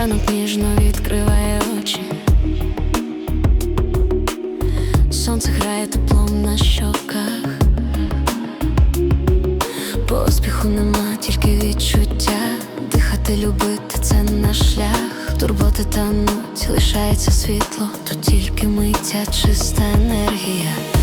Ранок ніжно відкриває очі. Сонце грає теплом на щоках. Поспіху нема, тільки відчуття. Дихати, любити це наш шлях. Турботи тануть, лишається світло, тут тільки миття, чиста енергія.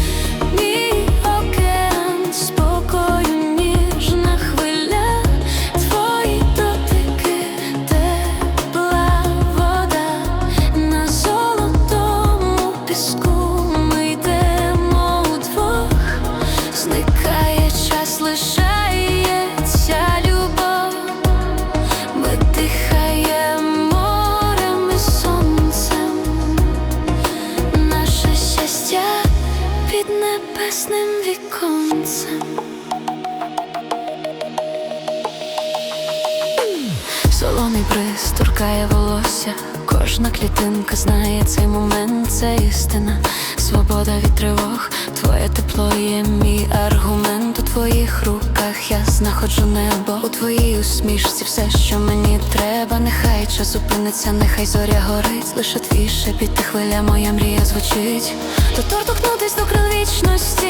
Небесним віконцем. Солоний бриз торкає волосся, кожна клітинка знає цей момент, це істина, свобода від тривог, твоє тепло є мій аргумент у твоїх руках. Я знаходжу небо у твоїй усмішці, все, що мені треба. Нехай час зупиниться, нехай зоря горить, лише твій шепіт та хвиля, моя мрія звучить. До торкнутись до крил вічності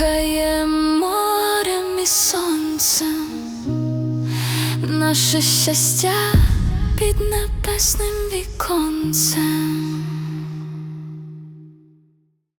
Ми дихаємо морем і сонцем. Наше щастя під небесним віконцем.